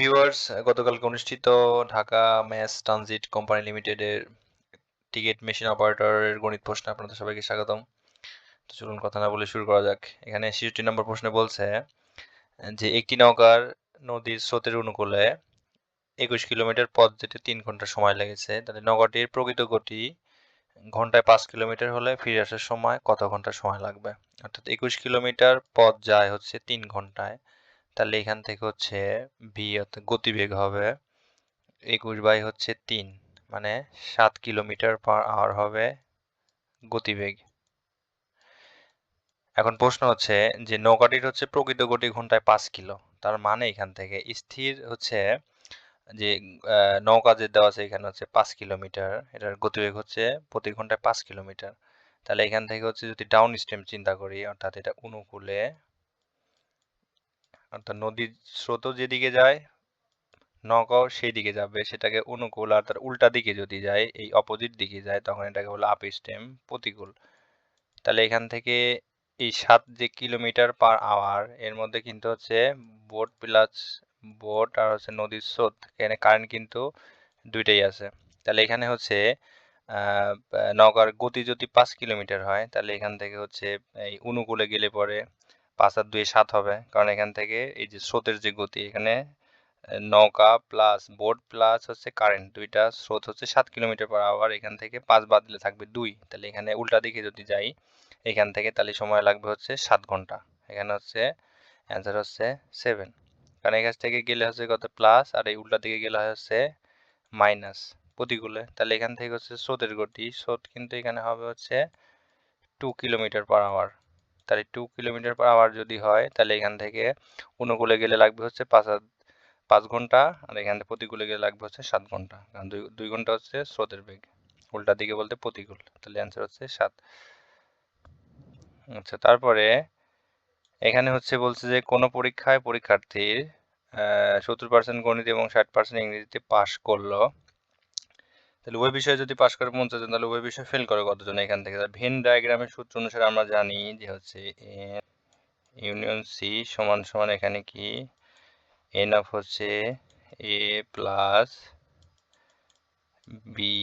Viewers গতকালকে অনুষ্ঠিত Dhaka mass transit company লিমিটেডের টিকিট মেশিন অপারেটরের গণিত প্রশ্নে আপনাদের সবাইকে স্বাগতম। তো চলুন কথা না বলে শুরু করা যাক। এখানে ছেষট্টি নম্বর প্রশ্নে বলছে, যে একটি নৌকার নদীর স্রোতের অনুকূলে একুশ কিলোমিটার পথ যেতে তিন ঘণ্টা সময় লেগেছে। তাহলে নৌকাটির প্রকৃত গতি ঘন্টায় পাঁচ কিলোমিটার হলে ফিরে আসার সময় কত ঘণ্টা সময় লাগবে? অর্থাৎ একুশ কিলোমিটার পথ যায় হচ্ছে তিন ঘন্টায়। তাহলে এখান থেকে হচ্ছে ভি অর্থাৎ গতিবেগ হবে একুশ বাই হচ্ছে তিন মানে সাত কিলোমিটার পার আওয়ার হবে গতিবেগ। এখন প্রশ্ন হচ্ছে যে নৌকাটির হচ্ছে প্রকৃত গতি ঘন্টায় পাঁচ কিলো, তার মানে এখান থেকে স্থির হচ্ছে যে নৌকা যে দেওয়া আছে এখানে হচ্ছে পাঁচ কিলোমিটার, এটার গতিবেগ হচ্ছে প্রতি ঘন্টায় পাঁচ কিলোমিটার। তাহলে এখান থেকে হচ্ছে যদি ডাউন স্ট্রিম চিন্তা করি, অর্থাৎ এটা অনুকূলে অর্থাৎ নদীর স্রোত যেদিকে যায়, নৌকাও সেই দিকে যাবে। সেটাকে অনুকূল আর তার উল্টা দিকে যদি যায়, এই অপোজিট দিকে যায়, তখন এটাকে বলে আপ স্টেম প্রতিকূল। তাহলে এখান থেকে এই সাত যে কিলোমিটার পার আওয়ার এর মধ্যে কিন্তু হচ্ছে বোট প্লাস বোট আর হচ্ছে নদীর স্রোত, এখানে কারেন্ট কিন্তু দুইটাই আছে। তাহলে এখানে হচ্ছে নৌকার গতি যদি পাঁচ কিলোমিটার হয়, তাহলে এখান থেকে হচ্ছে এই অনুকূলে গেলে পরে পাঁচ আর দুই সাত হবে। কারণ এখান থেকে এই যে স্রোতের যে গতি, এখানে নৌকা প্লাস বোট প্লাস হচ্ছে কারেন্ট দুইটা স্রোত হচ্ছে সাত কিলোমিটার পার আওয়ার এখান থেকে পাঁচ বাদ দিলে থাকবে দুই। তাহলে এখানে উল্টা দিকে যদি যাই, এখান থেকে তাহলে সময় লাগবে হচ্ছে সাত ঘণ্টা। এখানে হচ্ছে অ্যান্সার হচ্ছে সেভেন কারণ কাছ থেকে গেলে হচ্ছে কত? প্লাস আর এই উল্টা দিকে গেলে হচ্ছে মাইনাস প্রতিকূলে। তাহলে এখান থেকে হচ্ছে স্রোতের গতি, স্রোত কিন্তু এখানে হবে হচ্ছে টু কিলোমিটার পার আওয়ার তাহলে টু কিলোমিটার পার আওয়ার যদি হয়, তাহলে এখান থেকে অনুকূলে গেলে লাগবে হচ্ছে পাঁচ পাঁচ ঘণ্টা আর এখান থেকে প্রতিকূলে গেলে লাগবে হচ্ছে সাত ঘণ্টা। কারণ দুই দুই ঘণ্টা হচ্ছে স্রোতের বেগ। উল্টা দিকে বলতে প্রতিকূল। তাহলে অ্যান্সার হচ্ছে সাত। আচ্ছা তারপরে এখানে হচ্ছে বলছে যে কোনো পরীক্ষায় পরীক্ষার্থীর সত্তর পার্সেন্ট গণিত এবং ষাট পার্সেন্ট ইংরেজিতে পাশ করল। তাহলে ওই বিষয়ে যদি পাশ করে পঞ্চাশ জন তাহলে ওই বিষয়ে ফেল করে কতজন এখান থেকে। ভেন ডায়াগ্রামের সূত্র অনুসারে আমরা জানি যে হচ্ছে ইউনিয়ন সি সমান সমান এখানে কি? এন অফ হচ্ছে এ প্লাস বি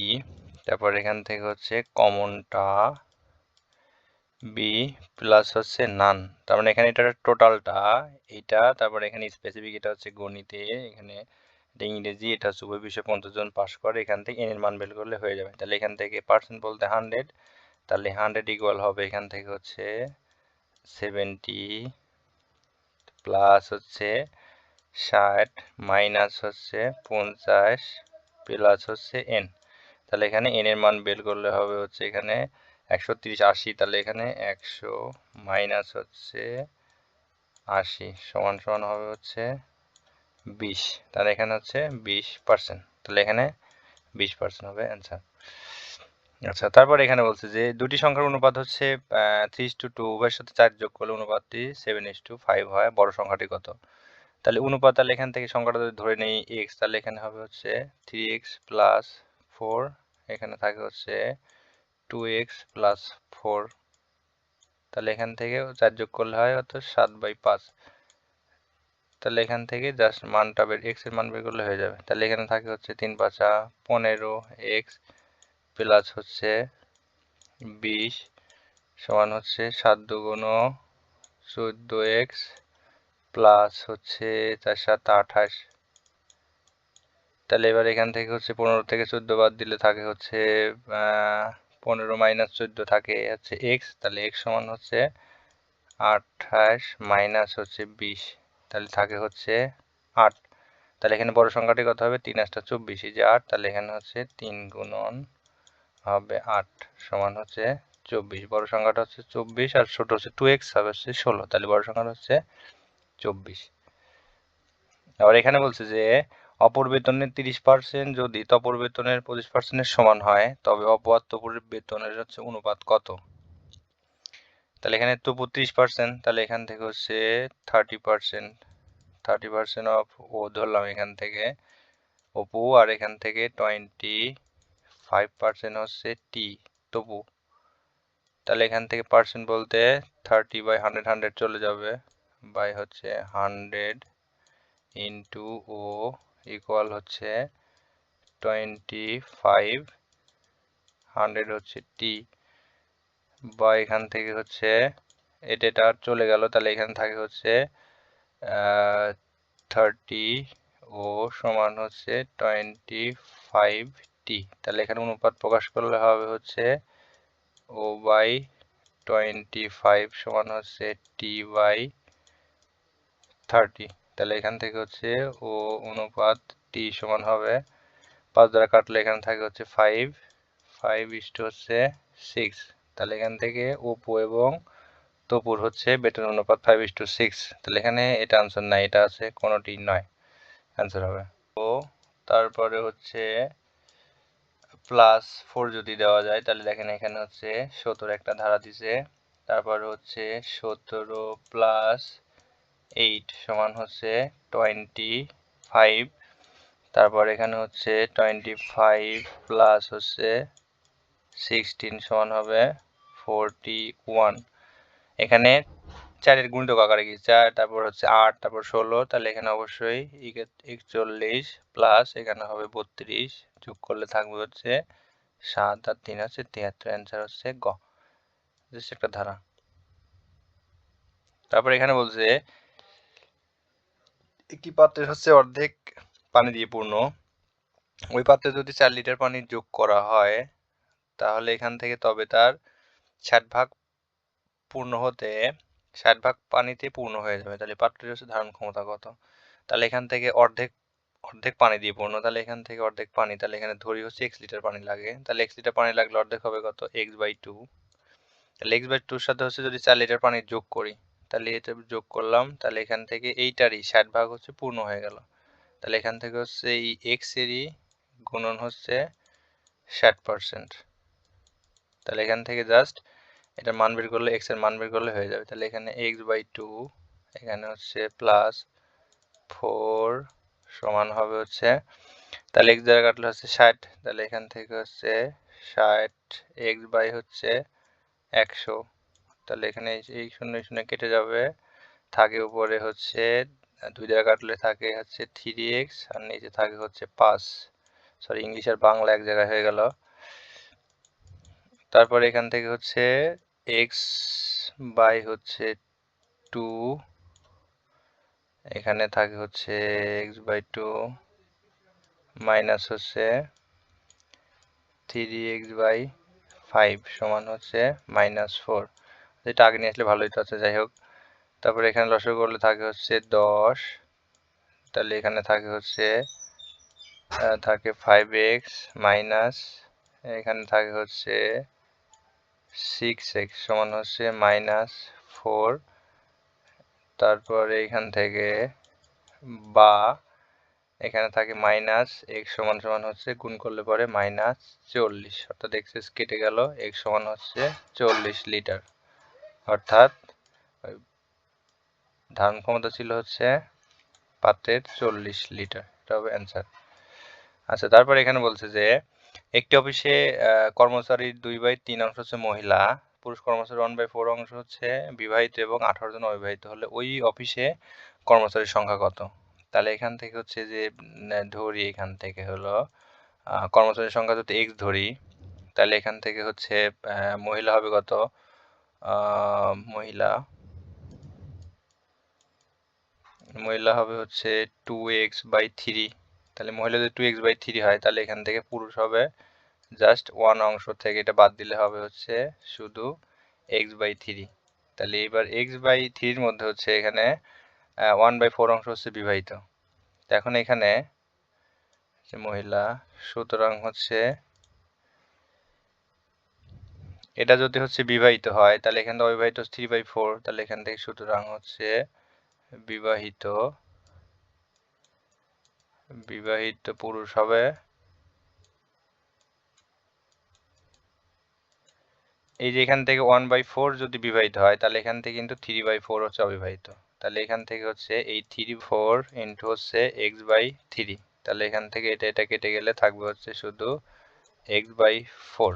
তারপর এখান থেকে হচ্ছে কমনটা বি প্লাস হচ্ছে নান তার মানে এখানে এটা টোটালটা এটা, তারপর এখানে স্পেসিফিক এটা হচ্ছে গণিতে, এখানে ইংরেজি এটা হচ্ছে উভয় বিষয়ে পঞ্চাশ জন পাস করে, এখান থেকে এন এর মান বের করলে হয়ে যাবে। তাহলে এখান থেকে পার্সেন্ট বলতে হান্ড্রেড তাহলে হান্ড্রেড ইকুয়াল হবে এখান থেকে হচ্ছে সেভেন্টি প্লাস হচ্ছে ষাট মাইনাস হচ্ছে পঞ্চাশ প্লাস হচ্ছে এন তাহলে এখানে এন এর মান বের করলে হবে হচ্ছে এখানে একশো তিরিশ আশি, তাহলে এখানে একশো মাইনাস হচ্ছে আশি, সমান সমান হবে হচ্ছে বিশ। তাহলে এখানে হচ্ছে বিশ পার্সেন্ট তাহলে এখানে বিশ পার্সেন্ট হবে অ্যান্সার আচ্ছা তারপর এখানে বলছে যে, দুটি সংখ্যার অনুপাত হচ্ছে থ্রি টু টু উভয়ের সাথে চার যোগ করলে অনুপাতটি সেভেন ইস টু ফাইভ হয়, বড় সংখ্যাটি কত? তাহলে অনুপাত, তাহলে এখান থেকে সংখ্যাটা যদি ধরে নেই এক্স তাহলে এখানে হবে হচ্ছে থ্রি এক্স প্লাস ফোর এখানে থাকে হচ্ছে টু এক্স প্লাস ফোর তাহলে এখান থেকে চার যোগ করলে হয় অর্থাৎ সাত বাই পাঁচ। তাহলে এখান থেকে জাস্ট মানটা বের এক্সের মান বের করলে হয়ে যাবে। তাহলে এখানে থাকে হচ্ছে তিন পাঁচা পনেরো এক্স প্লাস হচ্ছে বিশ সমান হচ্ছে সাত দুগুণ চোদ্দ এক্স প্লাস হচ্ছে চার সাত আঠাশ। তাহলে এবার এখান থেকে হচ্ছে পনেরো থেকে চোদ্দ বাদ দিলে থাকে হচ্ছে পনেরো মাইনাস চোদ্দ থাকে হচ্ছে এক্স তাহলে এক্স সমান হচ্ছে আঠাশ মাইনাস হচ্ছে বিশ। তাহলে থাকে হচ্ছে আট। তাহলে এখানে বড় সংখ্যাটি কত হবে? তিন আটটা চব্বিশ। যে আট, তাহলে এখানে হচ্ছে তিন গুণন হবে আট সমান হচ্ছে চব্বিশ। বড় সংখ্যাটা হচ্ছে চব্বিশ আর ছোট হচ্ছে টু এক্স হবে হচ্ছে ষোলো। তাহলে বড় সংখ্যাটা হচ্ছে চব্বিশ। আবার এখানে বলছে যে, অপর বেতনের তিরিশ পার্সেন্ট যদি তপর বেতনের পঁচিশ পার্সেন্টের সমান হয়, তবে অপর বেতনের হচ্ছে অনুপাত কত? তাহলে এখানে তবু ত্রিশ পার্সেন্ট তাহলে এখান থেকে হচ্ছে thirty percent thirty percent of ও ধরলাম এখান থেকে। অপু, আর এখান থেকে টোয়েন্টি ফাইভ পার্সেন্ট হচ্ছে টি তবু তাহলে এখান থেকে পার্সেন্ট বলতে থার্টি বাই হান্ড্রেড হান্ড্রেড চলে যাবে বাই হচ্ছে হান্ড্রেড ইন্টু ও ইকুয়াল হচ্ছে টোয়েন্টি ফাইভ হান্ড্রেড হচ্ছে টি বা এখান থেকে হচ্ছে এটা এটা চলে গেল, তাহলে এখানে থাকে হচ্ছে থার্টি ও সমান হচ্ছে টোয়েন্টি ফাইভ টি তাহলে এখানে অনুপাত প্রকাশ করলে হবে হচ্ছে ও বাই টোয়েন্টি ফাইভ সমান হচ্ছে টি বাই থার্টি তাহলে এখান থেকে হচ্ছে ও অনুপাত টি সমান হবে, পাঁচ দ্বারা কাটলে এখানে থাকে হচ্ছে ফাইভ ফাইভ ইস্টু হচ্ছে সিক্স তাহলে এখান থেকে ওপো এবং তপুর হচ্ছে বেটার অনুপাত ফাইভ ইস টু সিক্স তাহলে এখানে এটা আনসার নাই, এটা আছে কোনোটি নয়। অ্যান্সার হবে। তো তারপরে হচ্ছে প্লাস ফোর যদি দেওয়া যায়, তাহলে দেখেন এখানে হচ্ছে সতেরো একটা ধারা দিছে। তারপরে হচ্ছে সতেরো প্লাস এইট সমান হচ্ছে টোয়েন্টি ফাইভ তারপর এখানে হচ্ছে টোয়েন্টি ফাইভ প্লাস হচ্ছে সিক্সটিন সমান হবে ফোরটি ওয়ান এখানে চারের গুণিতক আকারে কি চার, তারপর হচ্ছে আট, তারপর ষোলো, তাহলে এখানে অবশ্যই একচল্লিশ প্লাস এখানে হবে বত্রিশ, যোগ করলে থাকবে হচ্ছে সাত, আর তিন হচ্ছে তিয়াত্তর অ্যান্সার হচ্ছে গ। একটা ধারা। তারপর এখানে বলছে, একটি পাত্রের হচ্ছে অর্ধেক পানি দিয়ে পূর্ণ। ওই পাত্রে যদি চার লিটার পানি যোগ করা হয়, তাহলে এখান থেকে তবে তার ষাট ভাগ পূর্ণ হতে ষাট ভাগ পানিতে পূর্ণ হয়ে যাবে। তাহলে পাত্রটির হচ্ছে ধারণ ক্ষমতা কত? তাহলে এখান থেকে অর্ধেক অর্ধেক পানি দিয়ে পূর্ণ। তাহলে এখান থেকে অর্ধেক পানি, তাহলে এখানে ধরি হচ্ছে এক্স লিটার পানি লাগে। তাহলে এক্স লিটার পানি লাগলে অর্ধেক হবে কত? এক্স বাই টু তাহলে এক্স বাই টুর সাথে হচ্ছে যদি চার লিটার পানি যোগ করি, তাহলে এটা যোগ করলাম। তাহলে এখান থেকে এইটারই ষাট ভাগ হচ্ছে পূর্ণ হয়ে গেল। তাহলে এখান থেকে হচ্ছে এই এক্স এরই গুণন হচ্ছে ষাট পার্সেন্ট তাহলে এখান থেকে জাস্ট এটা মান বের করলে এক্সের মান বের করলে হয়ে যাবে। তাহলে এখানে এক্স বাই টু এখানে হচ্ছে প্লাস ফোর সমান হবে হচ্ছে, তাহলে এক্স দ্বারা কাটলে হচ্ছে ষাট, তাহলে এখান থেকে হচ্ছে ষাট এক্স বাই হচ্ছে একশো। তাহলে এখানে এই শূন্য শূন্য কেটে যাবে। থাকে উপরে হচ্ছে, দুই দ্বারা কাটলে থাকে হচ্ছে থ্রি এক্স আর নিচে থাকে হচ্ছে পাঁচ। সরি ইংলিশ আর বাংলা এক জায়গায় হয়ে গেল। তারপর এখান থেকে হচ্ছে এক্স বাই হচ্ছে টু এখানে থাকে হচ্ছে এক্স বাই টু মাইনাস হচ্ছে থ্রি এক্স বাই ফাইভ সমান হচ্ছে মাইনাস ফোর যেটা আগে নিয়ে আসলে ভালোই তো আছে, যাই হোক। তারপরে এখানে লসক করলে থাকে হচ্ছে দশ, তাহলে এখানে থাকে হচ্ছে থাকে ফাইভ এক্স মাইনাস এখানে থাকে হচ্ছে সিক্স এক্স সমান হচ্ছে মাইনাস ফোর তারপর এইখান থেকে বা, এখানে থাকে মাইনাস এক্স সমান সমান হচ্ছে, গুণ করলে পরে মাইনাস চল্লিশ। অর্থাৎ এক্সেস কেটে গেল এক্স সমান হচ্ছে চল্লিশ লিটার অর্থাৎ, ধারণ ক্ষমতা ছিল হচ্ছে পাত্রের চল্লিশ লিটার এটা হবে অ্যান্সার আচ্ছা তারপর এখানে বলছে যে একটি অফিসে কর্মচারীর দুই বাই তিন অংশ হচ্ছে মহিলা, পুরুষ কর্মচারী ওয়ান বাই ফোর অংশ হচ্ছে বিবাহিত এবং আঠারো জন অবিবাহিত। হলে ওই অফিসে কর্মচারীর সংখ্যা কত? তাহলে এখান থেকে হচ্ছে যে ধরি এখান থেকে হলো কর্মচারীর সংখ্যা যদি এক্স ধরি, তাহলে এখান থেকে হচ্ছে মহিলা হবে কত? মহিলা মহিলা হবে হচ্ছে টু এক্স বাই থ্রি তাহলে মহিলা যদি টু এক্স বাই থ্রি হয়, তাহলে এখান থেকে পুরুষ হবে জাস্ট ওয়ান অংশ থেকে, এটা বাদ দিলে হবে হচ্ছে শুধু এক্স বাই থ্রি তাহলে এবার এক্স বাই থ্রির মধ্যে হচ্ছে এখানে ওয়ান বাই ফোর অংশ হচ্ছে বিবাহিত। এখন এখানে মহিলা, সুতরাং হচ্ছে এটা যদি হচ্ছে বিবাহিত হয়, তাহলে এখানে অবিবাহিত থ্রি বাই ফোর তাহলে এখান থেকে সুতরাং হচ্ছে বিবাহিত বিবাহিত পুরুষ হবে। এই যে এখান থেকে ওয়ান বাই ফোর যদি বিবাহিত হয়, তাহলে এখান থেকে কিন্তু থ্রি বাই ফোর হচ্ছে অবিবাহিত। তাহলে এখান থেকে হচ্ছে এই থ্রি ফোর ইন্টু হচ্ছে এক্স বাই থ্রি তাহলে এখান থেকে এটা এটা কেটে গেলে থাকবে হচ্ছে শুধু এক্স বাই ফোর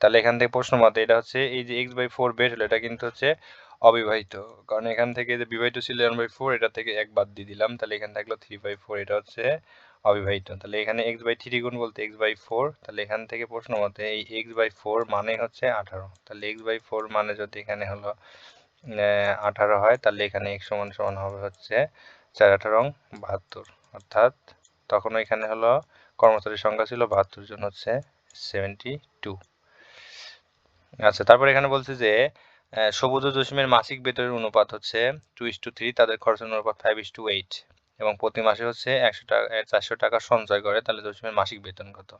তাহলে এখান থেকে প্রশ্ন মতে এটা হচ্ছে এই যে এক্স বাই ফোর বের হলো, এটা কিন্তু হচ্ছে অবিবাহিত। কারণ এখান থেকে যে বিবাহিত ছিল ওয়ান বাই ফোর এটা থেকে এক বাদ দিয়ে দিলাম। তাহলে এখানে থাকল থ্রি বাই ফোর এটা হচ্ছে অবিবাহিত। তাহলে এখানে এক্স বাই থ্রি গুণ বলতে এক্স বাই ফোর তাহলে এখান থেকে প্রশ্ন মতে এই এক্স বাই ফোর মানে হচ্ছে আঠারো। তাহলে এক্স বাই ফোর মানে যদি এখানে হলো আঠারো হয়, তাহলে এখানে এক্স সমান সমান হবে হচ্ছে চার আঠারো বাহাত্তর। অর্থাৎ তখন এখানে হলো কর্মচারীর সংখ্যা ছিল বাহাত্তর জন হচ্ছে সেভেন্টি টু আচ্ছা তারপর এখানে বলছে যে সবুজ জসিমের মাসিক বেতনের অনুপাত হচ্ছে টু ইস টু থ্রি তাদের খরচের অনুপাত ফাইভ ইস টু এইট এবং প্রতি মাসে হচ্ছে একশো টাকা চারশো টাকা সঞ্চয় করে তাহলে জসিমের মাসিক বেতন কত?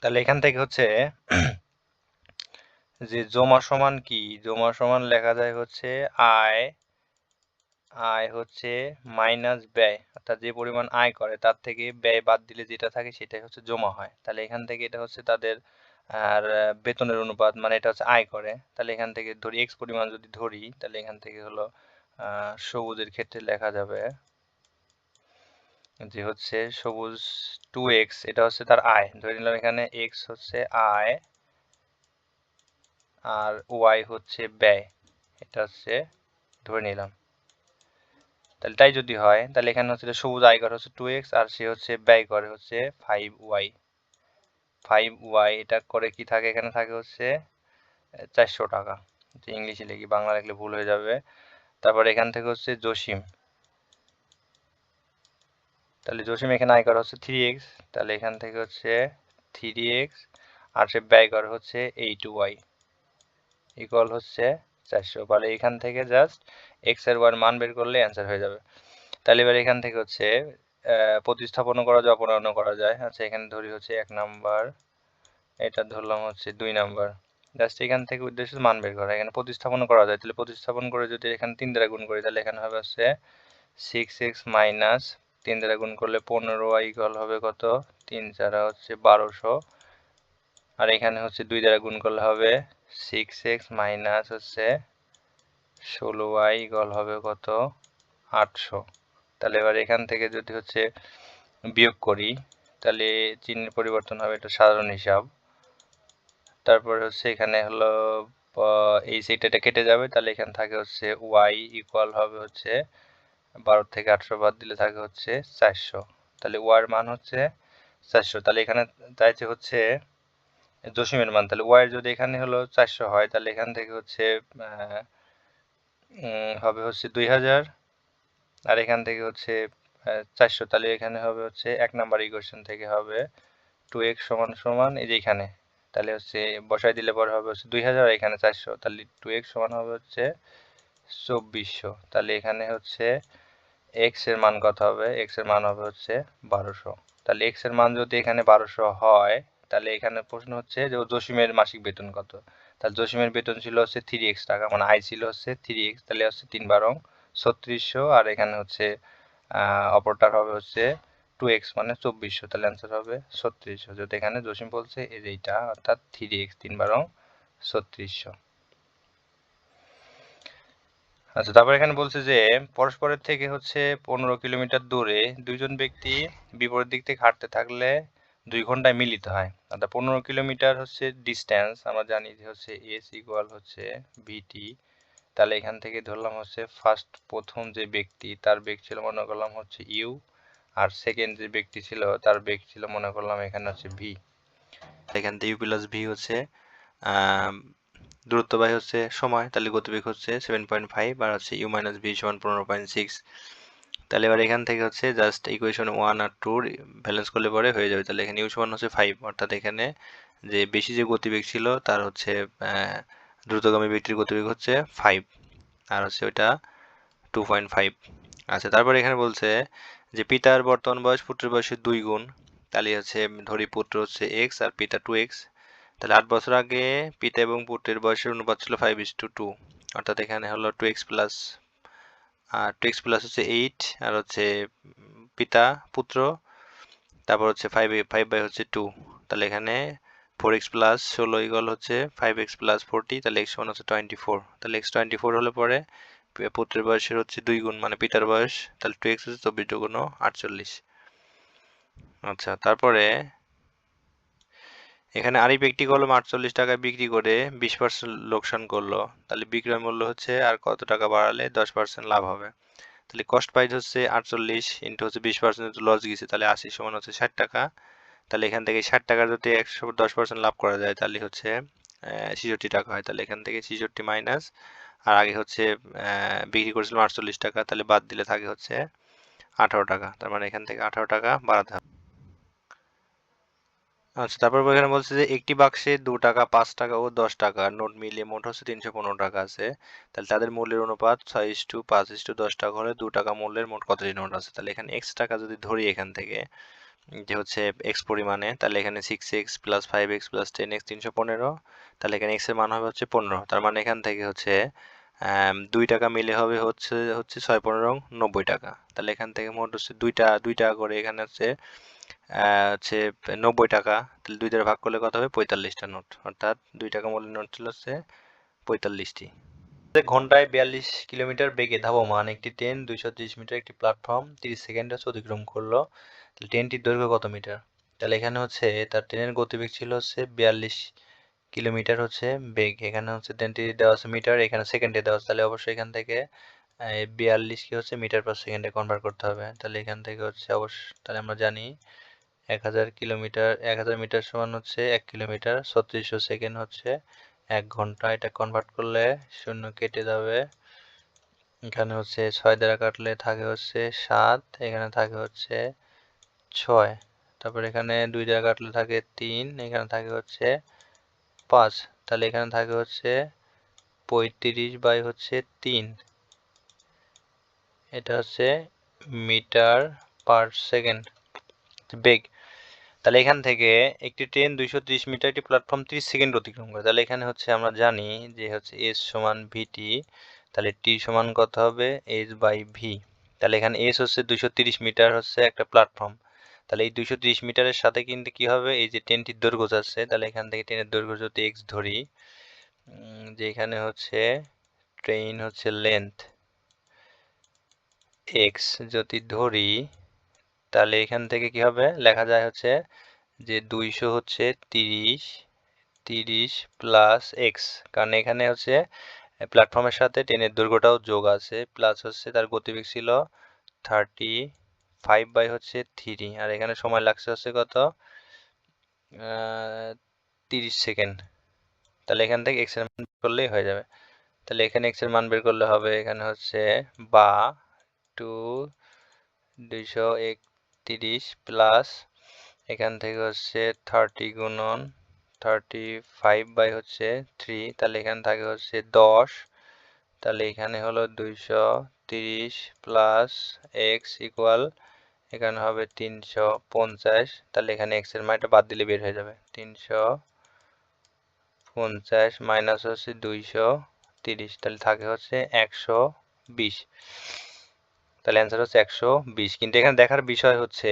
তাহলে এখান থেকে হচ্ছে যে জমা সমান কি? জমা সমান লেখা যায় হচ্ছে আয় আয় হচ্ছে মাইনাস ব্যয়, অর্থাৎ যে পরিমাণ আয় করে তার থেকে ব্যয় বাদ দিলে যেটা থাকে সেটাই হচ্ছে জমা হয়। তাহলে এখান থেকে এটা হচ্ছে তাদের আর বেতনের অনুপাত মানে এটা হচ্ছে আয় করে। তাহলে এখান থেকে ধরি এক্স পরিমাণ যদি ধরি, তাহলে এখান থেকে হলো সবুজের ক্ষেত্রে লেখা যাবে যে হচ্ছে সবুজ টু এক্স এটা হচ্ছে তার আয়। ধরে নিলাম এখানে এক্স হচ্ছে আয় আর ওয়াই হচ্ছে ব্যয়, এটা হচ্ছে ধরে নিলাম। তাহলে তাই যদি হয়, তাহলে এখানে হচ্ছে সবুজ আয় করে হচ্ছে টু এক্স আর সে হচ্ছে ব্যয় করে হচ্ছে ফাইভ ওয়াই ফাইভ ওয়াই এটা করে কি থাকে এখানে থাকে হচ্ছে চারশো টাকা। ইংলিশে লিখি, বাংলা লিখলে ভুল হয়ে যাবে। তারপর এখান থেকে হচ্ছে জসিম। তাহলে জসিম এখানে আয় করা হচ্ছে থ্রি এক্স তাহলে এখান থেকে হচ্ছে থ্রি এক্স আর সে ব্যয় করা হচ্ছে এইট ওয়াই ইকুয়াল হচ্ছে চারশো। তাহলে এখান থেকে জাস্ট এক্সের ওয়ার মান বের করলে অ্যান্সার হয়ে যাবে। তাহলে এবার এখান থেকে হচ্ছে প্রতিস্থাপনও করা যায় অপনয়নও করা যায়। আচ্ছা এখানে ধরি হচ্ছে এক নাম্বার। এটা ধরলাম হচ্ছে দুই নাম্বার। জাস্ট এখান থেকে উদ্দেশ্য মান বের করা। এখানে প্রতিস্থাপন করা যায়। তাহলে প্রতিস্থাপন করে যদি এখানে তিন দ্বারা গুণ করি, তাহলে এখানে হবে হচ্ছে সিক্স এক্স মাইনাস তিন দ্বারা গুণ করলে পনেরো ইকুয়াল হবে কত? তিন চারা হচ্ছে বারোশো। আর এখানে হচ্ছে দুই দ্বারা গুণ করলে হবে সিক্স এক্স মাইনাস হচ্ছে ষোলো ওয়াই ইকুয়াল হবে কত? আটশো। তাহলে এবার এখান থেকে যদি হচ্ছে বিয়োগ করি, তাহলে চিহ্নের পরিবর্তন হবে এটা সাধারণ হিসাব। তারপর হচ্ছে এখানে হলো এই সেটা কেটে যাবে, তাহলে এখানে থাকে হচ্ছে ওয়াই ইকুয়াল হবে হচ্ছে বারো থেকে আটশো বাদ দিলে থাকে হচ্ছে চারশো। তাহলে ওয়ার মান হচ্ছে চারশো। তাহলে এখানে চাইছে হচ্ছে জসিমের মান। তাহলে ওয়াই যদি এখানে হলো চারশো হয়, তাহলে এখান থেকে হচ্ছে হবে হচ্ছে দুই হাজার। আর এখান থেকে হচ্ছে চারশো তাহলে এখানে হবে হচ্ছে এক নাম্বার ইকুয়েশন থেকে হবে টু এক্স সমান সমান এই যে এখানে। তাহলে হচ্ছে বসাই দিলে পরে হবে হচ্ছে দুই হাজার, এখানে চারশো। তাহলে টু এক্স সমান হবে হচ্ছে চব্বিশশো। তাহলে এখানে হচ্ছে এক্সের মান কত হবে? এক্সের মান হবে হচ্ছে বারোশো। তাহলে এক্সের মান যদি এখানে বারোশো হয়, তাহলে এখানে প্রশ্ন হচ্ছে যে জসিমের মাসিক বেতন কত? তাহলে জসিমের বেতন ছিল হচ্ছে থ্রি এক্স টাকা মানে আয় ছিল হচ্ছে থ্রি এক্স তাহলে হচ্ছে তিন বারং ছত্রিশশো, আর এখানে হচ্ছে অপরটার হবে হচ্ছে টু এক্স মানে চব্বিশশো, তাহলে অ্যান্সার হবে ছত্রিশশো। যদি এখানে জসিম বলছে, এই এইটা, অর্থাৎ থ্রি এক্স তিন বারং, ছত্রিশশো। আচ্ছা তারপর এখানে বলছে যে, পরস্পরের থেকে হচ্ছে পনেরো কিলোমিটার দূরে দুইজন ব্যক্তি বিপরীত দিক থেকে হাঁটতে থাকলে দুই ঘন্টায় মিলিত হয়। অর্থাৎ পনেরো কিলোমিটার হচ্ছে ডিস্ট্যান্স আমরা জানি যে হচ্ছে এস ইকুয়াল হচ্ছে ভিটি তাহলে এখান থেকে ধরলাম হচ্ছে ফার্স্ট প্রথম যে ব্যক্তি, তার বেগ ছিল মনে করলাম হচ্ছে ইউ আর সেকেন্ড যে ব্যক্তি ছিল, তার বেগ ছিল মনে করলাম এখানে হচ্ছে ভি এখান থেকে ইউ প্লাস ভি হচ্ছে দূরত্ব বাই হচ্ছে সময়, তাহলে গতিবেগ হচ্ছে সেভেন পয়েন্ট ফাইভ আর হচ্ছে ইউ মাইনাস ভি সমান পনেরো পয়েন্ট সিক্স তাহলে এবার এখান থেকে হচ্ছে জাস্ট ইকুয়েশন ওয়ান আর টু ব্যালেন্স করলে পরে হয়ে যাবে। তাহলে এখানে ইউ সমান হচ্ছে ফাইভ অর্থাৎ এখানে যে বেশি যে গতিবেগ ছিল, তার হচ্ছে দ্রুতগামী ব্যক্তির গতিবেগ হচ্ছে ফাইভ আর হচ্ছে ওইটা টু পয়েন্ট ফাইভ আচ্ছা তারপর এখানে বলছে যে পিতার বর্তমান বয়স পুত্রের বয়সের দুই গুণ, তাহলে হচ্ছে ধরি পুত্র হচ্ছে এক্স আর পিতা টু এক্স তাহলে আট বছর আগে পিতা এবং পুত্রের বয়সের অনুপাত ছিল ফাইভ ইস টু টু অর্থাৎ এখানে হলো টু এক্স প্লাস আর টু এক্স প্লাস হচ্ছে এইট আর হচ্ছে পিতা, পুত্র, তারপর হচ্ছে ফাইভ ফাইভ বাই হচ্ছে টু তাহলে এখানে ফোর এক্স প্লাস ষোলো ইগল হচ্ছে ফাইভ এক্স প্লাস ফোরটি তাহলে এক্স ওয়ান হচ্ছে টোয়েন্টি ফোর তাহলে এক্স টোয়েন্টি ফোর হলে পরে পুত্রের বয়সের হচ্ছে দুই গুণ মানে পিতার বয়স, তাহলে টু এক্স হচ্ছে চব্বিশ গুণ আটচল্লিশ। আচ্ছা তারপরে এখানে আরিফ একটি কলম আটচল্লিশ টাকায় বিক্রি করে বিশ পার্সেন্ট লোকসান করল। তাহলে বিক্রয় মূল্য হচ্ছে আর কত টাকা বাড়ালে দশ পার্সেন্ট লাভ হবে? তাহলে কস্ট প্রাইস হচ্ছে আটচল্লিশ ইন্টু হচ্ছে বিশ পার্সেন্ট লস গেছে, তাহলে আশি সমান হচ্ছে ষাট টাকা। তাহলে এখান থেকে ষাট টাকার যদি একশো দশ পার্সেন্ট লাভ করা যায়, তাহলে হচ্ছে ছেষট্টি টাকা হয়। তাহলে এখান থেকে ছেষট্টি মাইনাস আর আগে হচ্ছে বিক্রি করেছিলাম আটচল্লিশ টাকা, তাহলে বাদ দিলে থাকে হচ্ছে আঠারো টাকা। তার মানে এখান থেকে আঠারো টাকা বাড়াতে হবে। আচ্ছা তারপর এখানে বলছে যে একটি বাক্সে দু টাকা, পাঁচ টাকা ও দশ টাকা। নোট মিলিয়ে মোট হচ্ছে তিনশো পনেরো টাকা আছে। তাহলে তাদের মূল্যের অনুপাত ছয় ইস টু পাঁচ ইস টু দশ টাকা হলে দু টাকা মূল্যের মোট কতটি নোট আছে? তাহলে এখানে এক্স টাকা যদি ধরি এখান থেকে যে হচ্ছে এক্স পরিমাণে, তাহলে এখানে six x plus five x plus ten x তিনশো পনেরো, তাহলে এখানে এক্সের মান হবে হচ্ছে পনেরো। তার মানে এখান থেকে হচ্ছে দুই টাকা মিলে হবে হচ্ছে হচ্ছে ছয় পনেরো নব্বই টাকা। তাহলে এখান থেকে মোট হচ্ছে দুইটা দুই টাকা করে এখানে হচ্ছে হচ্ছে নব্বই টাকা। তাহলে দুই দ্বারা ভাগ করলে কত হবে? পঁয়তাল্লিশটা নোট। অর্থাৎ দুই টাকা মূল্যের নোট ছিল হচ্ছে পঁয়তাল্লিশটি। ঘন্টায় বিয়াল্লিশ কিলোমিটার বেগে ধাবমান একটি ট্রেন দুইশো ত্রিশ মিটার একটি প্ল্যাটফর্ম তিরিশ সেকেন্ডে অতিক্রম করল। ট্রেনটির দৈর্ঘ্য কত মিটার? তাহলে এখানে হচ্ছে তার ট্রেনের গতিবেগ ছিল হচ্ছে বিয়াল্লিশ কিলোমিটার হচ্ছে বেগ। এখানে হচ্ছে ট্রেনটি দেওয়া আছে মিটার, এখানে সেকেন্ডে দেওয়া আছে। তাহলে অবশ্যই এখান থেকে বিয়াল্লিশ কি হচ্ছে মিটার পার সেকেন্ডে কনভার্ট করতে হবে। তাহলে এখান থেকে হচ্ছে অবশ্য, তাহলে আমরা জানি এক হাজার কিলোমিটার, এক হাজার মিটার সমান হচ্ছে এক কিলোমিটার, ছত্রিশশো সেকেন্ড হচ্ছে এক ঘণ্টা। এটা কনভার্ট করলে শূন্য কেটে যাবে। এখানে হচ্ছে ছয় দ্বারা কাটলে থাকে হচ্ছে সাত, এখানে থাকে হচ্ছে ছয়। তারপর এখানে দুই কাটলে থাকে তিন, এখানে থাকে হচ্ছে পাঁচ। তাহলে এখানে থাকে হচ্ছে পঁয়ত্রিশ বাই হচ্ছে তিন। এটা হচ্ছে মিটার পার সেকেন্ড। বেগ। তাহলে এখান থেকে একটি ট্রেন দুইশো ত্রিশ মিটার, একটি প্ল্যাটফর্ম ত্রিশ সেকেন্ড অতিক্রম করে। তাহলে এখানে হচ্ছে আমরা জানি যে হচ্ছে এস সমান ভিটি তাহলে টি সমান কত হবে? এস বাই ভি তাহলে এখানে এস হচ্ছে দুইশো তিরিশ মিটার হচ্ছে একটা প্ল্যাটফর্ম। তাহলে এই দুইশো তিরিশ মিটারের সাথে কিন্তু কি হবে? এই যে ট্রেনটির দৈর্ঘ্য যাচ্ছে, তাহলে এখান থেকে ট্রেনের দৈর্ঘ্য যদি এক্স ধরি যে এখানে হচ্ছে ট্রেন হচ্ছে লেন্থ এক্স যদি ধরি, তাহলে এখান থেকে কি হবে? লেখা যায় হচ্ছে যে দুইশো হচ্ছে তিরিশ তিরিশ প্লাস এক্স কারণ এখানে হচ্ছে প্ল্যাটফর্মের সাথে ট্রেনের দৈর্ঘ্যটাও যোগ আছে প্লাস হচ্ছে তার গতিবেগ ছিল থার্টি ফাইভ বাই হচ্ছে থ্রি আর এখানে সময় লাগছে হচ্ছে কত? তিরিশ সেকেন্ড তাহলে এখান থেকে এক্সের মান করলেই হয়ে যাবে। তাহলে এখানে এক্সের মান বের করলে হবে এখানে হচ্ছে বা টু দুইশো একত্রিশ প্লাস এখান থেকে হচ্ছে থার্টি গুণন থার্টি ফাইভ বাই হচ্ছে থ্রি তাহলে এখানে থাকে হচ্ছে দশ। তাহলে এখানে হলো দুইশো তিরিশ প্লাস এক্স ইকুয়াল এখানে হবে তিনশো পঞ্চাশ, তাহলে এখানে এক্সের মানটা বাদ দিলে বের হয়ে যাবে। তিনশো পঞ্চাশ মাইনাস হচ্ছে দুইশো তিরিশ, তাহলে থাকে হচ্ছে একশো বিশ। তাহলে অ্যান্সার হচ্ছে একশো বিশ। কিন্তু এখানে দেখার বিষয় হচ্ছে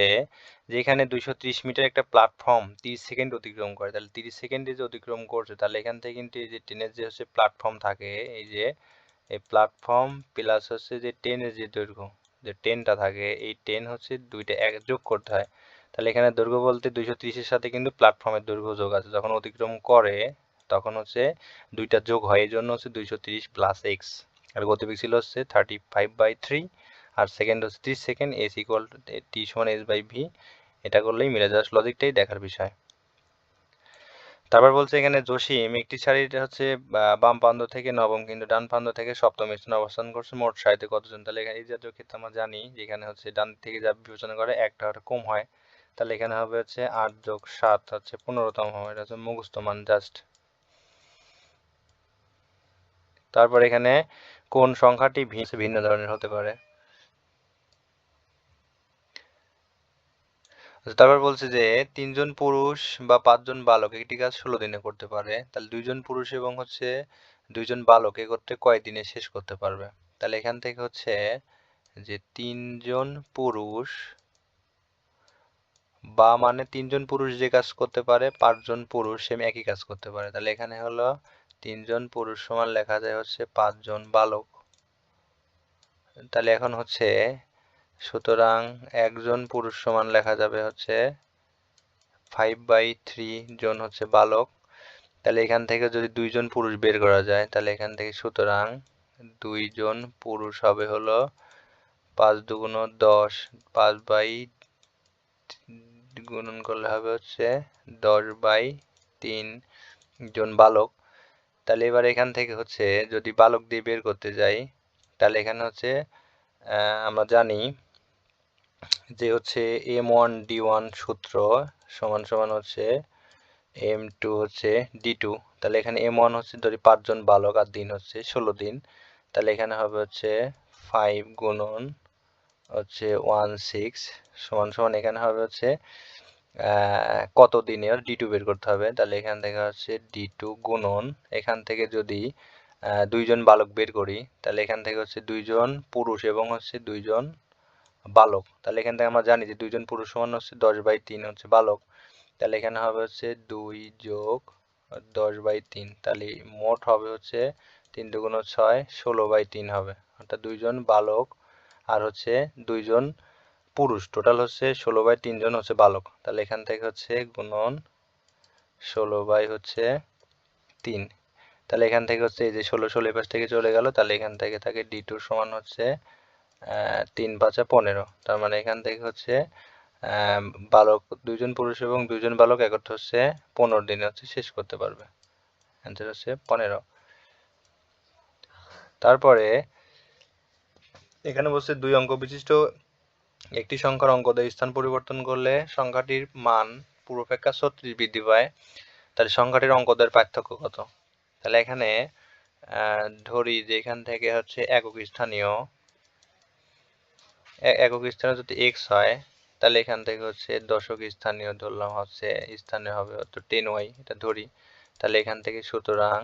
যে এখানে দুইশো ত্রিশ মিটার একটা প্ল্যাটফর্ম তিরিশ সেকেন্ড অতিক্রম করে। তাহলে তিরিশ সেকেন্ডে যে অতিক্রম করছে, তাহলে এখান থেকে কিন্তু এই যে ট্রেনের যে হচ্ছে প্ল্যাটফর্ম থাকে, এই যে, এই প্ল্যাটফর্ম প্লাস হচ্ছে যে ট্রেনের যে দৈর্ঘ্য যে টেনটা থাকে, এই টেন হচ্ছে দুইটা এক যোগ করতে হয়। তাহলে এখানে দৈর্ঘ্য বলতে দুইশো ত্রিশের সাথে কিন্তু প্ল্যাটফর্মের দৈর্ঘ্য যোগ আছে। যখন অতিক্রম করে, তখন হচ্ছে দুইটা যোগ হয় এই জন্য হচ্ছে দুইশো তিরিশ প্লাস এক্স আর গতিবেগ ছিল হচ্ছে থার্টি ফাইভ বাই থ্রি আর সেকেন্ড হচ্ছে ত্রিশ সেকেন্ড এস ইকুয়াল টি সমান এস বাই ভি এটা করলেই মিলে যাওয়ার লজিকটাই দেখার বিষয়। তারপর বলছে এখানে জসিম একটি শাড়ির হচ্ছে বাম প্রান্ত থেকে নবম কিন্তু ডান প্রান্ত থেকে সপ্তম স্থানে অবস্থান করছে মোট সারিতে কতজন? তাহলে এখানে এই জাতীয় ক্ষেত্রে আমরা জানি যেখানে হচ্ছে ডান থেকে যা বিবেচনা করে একটা কম হয়। তাহলে এখানে হবে হচ্ছে আট যোগ সাত হচ্ছে পনেরোতম হবে, এটা হচ্ছে মুখস্থ মান জাস্ট তারপর এখানে কোন সংখ্যাটি ভিন্ন ধরনের হতে পারে? তারপর বলছে যে তিনজন পুরুষ বা পাঁচজন বালক, একটি কাজ ষোলো দিনে করতে পারে। তাহলে দুইজন পুরুষ এবং হচ্ছে দুইজন বালক এ করতে কয় দিনে শেষ করতে পারবে? তাহলে এখান থেকে হচ্ছে যে তিনজন পুরুষ বা মানে তিনজন পুরুষ যে কাজ করতে পারে, পাঁচজন পুরুষ সেম একই কাজ করতে পারে। তাহলে এখানে হলো তিনজন পুরুষ সমান লেখা যায় হচ্ছে পাঁচজন বালক। তাহলে এখন হচ্ছে সুতরাং একজন পুরুষ সমান লেখা যাবে হচ্ছে ফাইভ বাই থ্রি জন হচ্ছে বালক। তাহলে এখান থেকে যদি দুইজন পুরুষ বের করা যায়, তাহলে এখান থেকে সুতরাং দুইজন পুরুষ হবে হলো পাঁচ দুগুণ দশ। পাঁচ বাই গুণন করলে হবে হচ্ছে দশ বাই তিন জন বালক। তাহলে এবার এখান থেকে হচ্ছে যদি বালক দিয়ে বের করতে যাই, তাহলে এখানে হচ্ছে আমরা জানি যে হচ্ছে এম ওয়ান ডি ওয়ান সূত্র সমান সমান হচ্ছে এম টু হচ্ছে ডি টু তাহলে এখানে এম ওয়ান হচ্ছে ধরি পাঁচজন বালক আর দিন হচ্ছে ষোলো দিন, তাহলে এখানে হবে হচ্ছে ফাইভ গুণন হচ্ছে ওয়ান সিক্স সমান সমান এখানে হবে হচ্ছে কত দিনের ডি টু বের করতে হবে, তাহলে এখান থেকে হচ্ছে ডি টু গুণন, এখান থেকে যদি দুইজন বালক বের করি, তাহলে এখান থেকে হচ্ছে দুইজন পুরুষ এবং হচ্ছে দুইজন বালক। তাহলে এখান থেকে আমরা জানি যে দুইজন পুরুষ সমান হচ্ছে দশ বাই তিন হচ্ছে বালক। তাহলে এখানে হবে হচ্ছে দুই যোগ দশ বাই তিন। তাহলে মোট হবে হচ্ছে তিন দুগুণ ছয়, ষোলো বাই তিন হবে। অর্থাৎ দুইজন বালক আর হচ্ছে দুইজন পুরুষ। টোটাল হচ্ছে ষোলো বাই তিনজন হচ্ছে বালক। তাহলে এখান থেকে হচ্ছে গুণন ষোলো বাই হচ্ছে তিন। তাহলে এখান থেকে হচ্ছে এই যে ষোলো ষোলো পাশ থেকে চলে গেল। তাহলে এখান থেকে থাকে ডি টুর সমান হচ্ছে তিন পাঁচা পনেরো। তার মানে এখান থেকে হচ্ছে বালক দুইজন পুরুষ এবং দুইজন বালক একত্র হচ্ছে পনেরো দিনে হচ্ছে শেষ করতে পারবে। অ্যান্সার হচ্ছে পনেরো। তারপরে এখানে বলছে দুই অঙ্ক বিশিষ্ট। একটি সংখ্যার অঙ্ক দেয় স্থান পরিবর্তন করলে সংখ্যাটির মান পূর্বাপেক্ষা ছত্রিশ বৃদ্ধি পায়। তাহলে সংখ্যাটির অঙ্কদের পার্থক্য কত? তাহলে এখানে ধরি যে এখান থেকে হচ্ছে একক স্থানীয়। একক স্থানীয় যদি এক্স হয়, তাহলে এখান থেকে হচ্ছে দশক স্থানীয় ধরলাম হচ্ছে স্থানীয় হবে হয়তো টেন ওয়াই, এটা ধরি। তাহলে এখান থেকে সুতরাং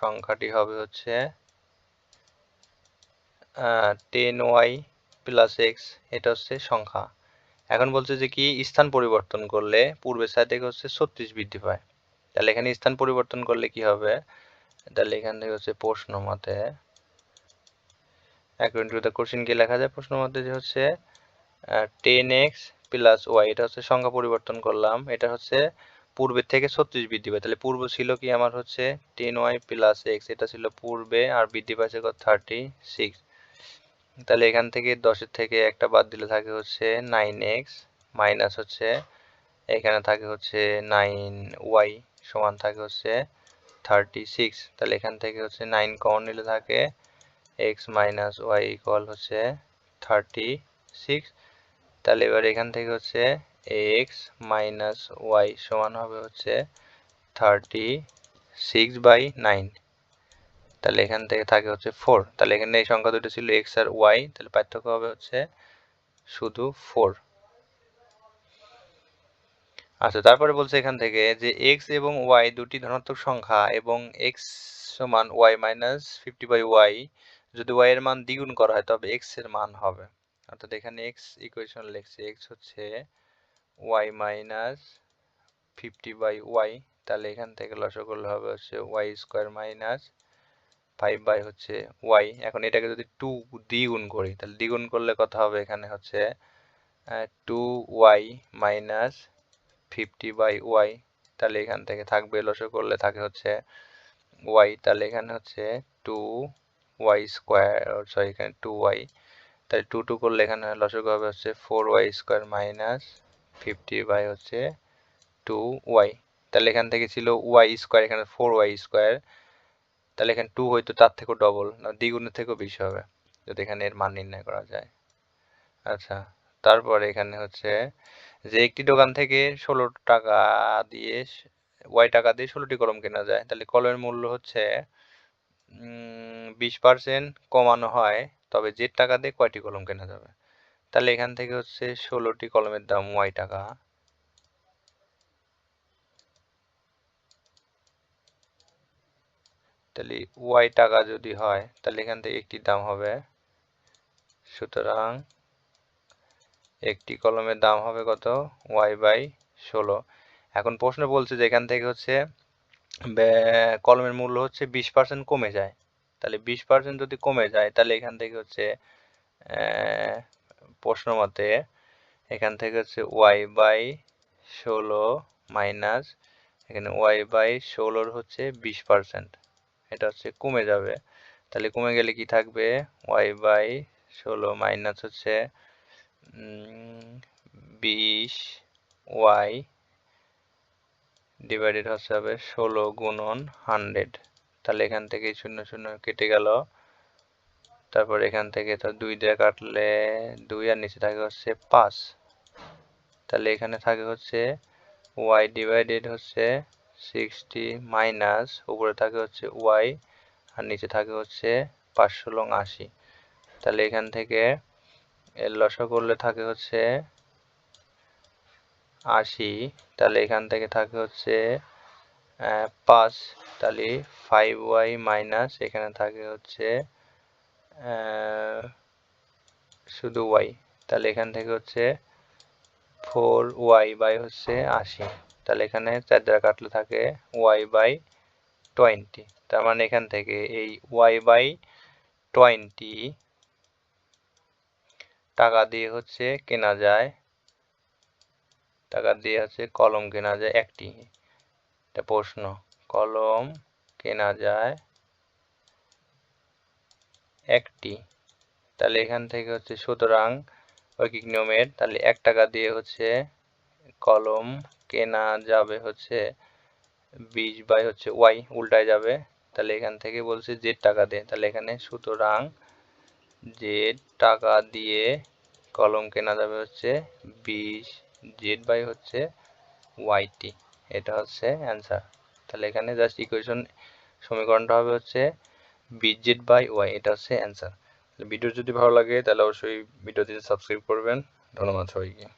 সংখ্যাটি হবে হচ্ছে টেন ওয়াই প্লাস এক্স, এটা হচ্ছে সংখ্যা। এখন বলছে যে কি, স্থান পরিবর্তন করলে পূর্বের সাইড থেকে হচ্ছে ছত্রিশ বৃদ্ধি পায়। তাহলে এখানে স্থান পরিবর্তন করলে কি হবে? তাহলে এখান থেকে হচ্ছে প্রশ্ন মতে অ্যাকর্ডিং টু দ্য কোশ্চিন কি লেখা যায় প্রশ্ন মধ্যে যে হচ্ছে টেন এক্স প্লাস ওয়াই এটা হচ্ছে সংখ্যা পরিবর্তন করলাম, এটা হচ্ছে পূর্বের থেকে ছত্রিশ বৃদ্ধি পায়। তাহলে পূর্ব ছিল কি আমার হচ্ছে টেন ওয়াই প্লাস এক্স এটা ছিল পূর্বে, আর বৃদ্ধি পাইছে কত? থার্টি সিক্স তাহলে এখান থেকে দশের থেকে একটা বাদ দিলে থাকে হচ্ছে নাইন এক্স মাইনাস হচ্ছে, এখানে থাকে হচ্ছে নাইন ওয়াই সমান থাকে হচ্ছে থার্টি সিক্স তাহলে এখান থেকে হচ্ছে নাইন কমন নিলে থাকে এক্স মাইনাস ওয়াই ইকুয়াল হচ্ছে থার্টি সিক্স তাহলে এবার এখান থেকে হচ্ছে এক্স মাইনাস ওয়াই সমান হবে হচ্ছে থার্টি সিক্স বাই নাইন তাহলে এখান থেকে থাকে হচ্ছে ফোর তাহলে এখানে এই সংখ্যা দুটো ছিল এক্স আর ওয়াই তাহলে পার্থক্য হবে হচ্ছে শুধু ফোর আচ্ছা তারপরে বলছে এখান থেকে যে এক্স এবং ওয়াই দুটি ধনাত্মক সংখ্যা এবং এক্স সমান y minus fifty by y যদি ওয়াই এর মান দ্বিগুণ করা হয়, তবে এক্সের মান হবে। অর্থাৎ এখানে এক্স ইকুয়েশন লিখছে এক্স হচ্ছে y minus fifty by y তাহলে এখান থেকে লসক করলে হবে হচ্ছে y square minus five by হচ্ছে ওয়াই এখন এটাকে যদি টু দ্বিগুণ করি, তাহলে দ্বিগুণ করলে কথা হবে? এখানে হচ্ছে two y minus fifty by y তাহলে এখান থেকে থাকবে, লস করলে থাকে হচ্ছে ওয়াই তাহলে এখানে হচ্ছে টু ওয়াই স্কোয়ার সরি এখানে টু ওয়াই তাহলে টু টু করলে এখানে লসক হবে হচ্ছে four y square minus fifty by হচ্ছে টু ওয়াই তাহলে এখান থেকে ছিল ওয়াই স্কোয়ার এখানে ফোর ওয়াই স্কোয়ার তাহলে এখানে টু হয়তো তার থেকেও ডবল না দ্বিগুণের থেকেও বেশি হবে, যদি এখানে এর মান নির্ণয় করা যায়। আচ্ছা তারপরে এখানে হচ্ছে যে একটি দোকান থেকে ষোলো টাকা দিয়ে ওয়াই টাকা দিয়ে ষোলোটি কলম কেনা যায়, তাহলে কলমের মূল্য হচ্ছে বিশ পার্সেন্ট কমানো হয়, তবে যে টাকা দিয়ে কয়টি কলম কেনা যাবে? তাহলে এখান থেকে হচ্ছে ষোলোটি কলমের দাম ওয়াই টাকা। তাহলে ওয়াই টাকা যদি হয়, তাহলে এখান থেকে একটি দাম হবে। সুতরাং একটি কলমের দাম হবে কত? ওয়াই বাই ষোলো। এখন প্রশ্ন বলছে যে এখান থেকে হচ্ছে কলমের মূল্য হচ্ছে বিশ পার্সেন্ট কমে যায়। তাহলে বিশ পার্সেন্ট যদি কমে যায়, তাহলে এখান থেকে হচ্ছে প্রশ্ন মতে এখান থেকে হচ্ছে ওয়াই বাই ষোলো মাইনাস, এখানে ওয়াই বাই ষোলোর হচ্ছে বিশ পার্সেন্ট এটা হচ্ছে কমে যাবে। তাহলে কমে গেলে কি থাকবে? ওয়াই বাই ষোলো মাইনাস হচ্ছে বিশ ওয়াই ডিভাইডেড হচ্ছে হবে ষোলো গুণন হান্ড্রেড তাহলে এখান থেকে শূন্য শূন্য কেটে গেল। তারপর এখান থেকে তো দুই দিয়ে কাটলে দুই আর নিচে থাকে হচ্ছে পাঁচ। তাহলে এখানে থাকে হচ্ছে ওয়াই ডিভাইডেড হচ্ছে সিক্সটি মাইনাস উপরে থাকে হচ্ছে ওয়াই আর নিচে থাকে হচ্ছে পাঁচশো লং আশি। তাহলে এখান থেকে এর লসা করলে থাকে হচ্ছে আশি, তাহলে এখান থেকে থাকে হচ্ছে পাঁচ, তাহলে ফাইভ ওয়াই মাইনাস এখানে থাকে হচ্ছে শুধু ওয়াই তাহলে এখান থেকে হচ্ছে ফোর ওয়াই বাই হচ্ছে আশি, তাহলে এখানে চার দ্বারা কাটলে থাকে ওয়াই বাই টোয়েন্টি তার মানে এখান থেকে এই ওয়াই বাই টোয়েন্টি টাকা দিয়ে হচ্ছে কেনা যায় টাকা দিয়ে হচ্ছে কলম কেনা যায় একটি। এটা প্রশ্ন। কলম কেনা যায় একটি। তাহলে এখান থেকে হচ্ছে সুতরাং ঐকিক নিয়মের, তাহলে এক টাকা দিয়ে হচ্ছে কলম কেনা যাবে হচ্ছে বিশ বাই হচ্ছে ওয়াই, উল্টায় যাবে। তাহলে এখান থেকে বলছে যে টাকা দিয়ে। তাহলে এখানে সুতরাং যে টাকা দিয়ে কলম কেনা যাবে হচ্ছে বিশ জেড বাই হচ্ছে ওয়াইটি এটা হচ্ছে অ্যান্সার তাহলে এখানে জাস্ট ইকুয়েশন সমীকরণটা হবে হচ্ছে বিজেড বাই ওয়াই এটা হচ্ছে অ্যান্সার ভিডিও যদি ভালো লাগে তাহলে অবশ্যই ভিডিওটি সাবস্ক্রাইব করবেন। ধন্যবাদ সবাইকে।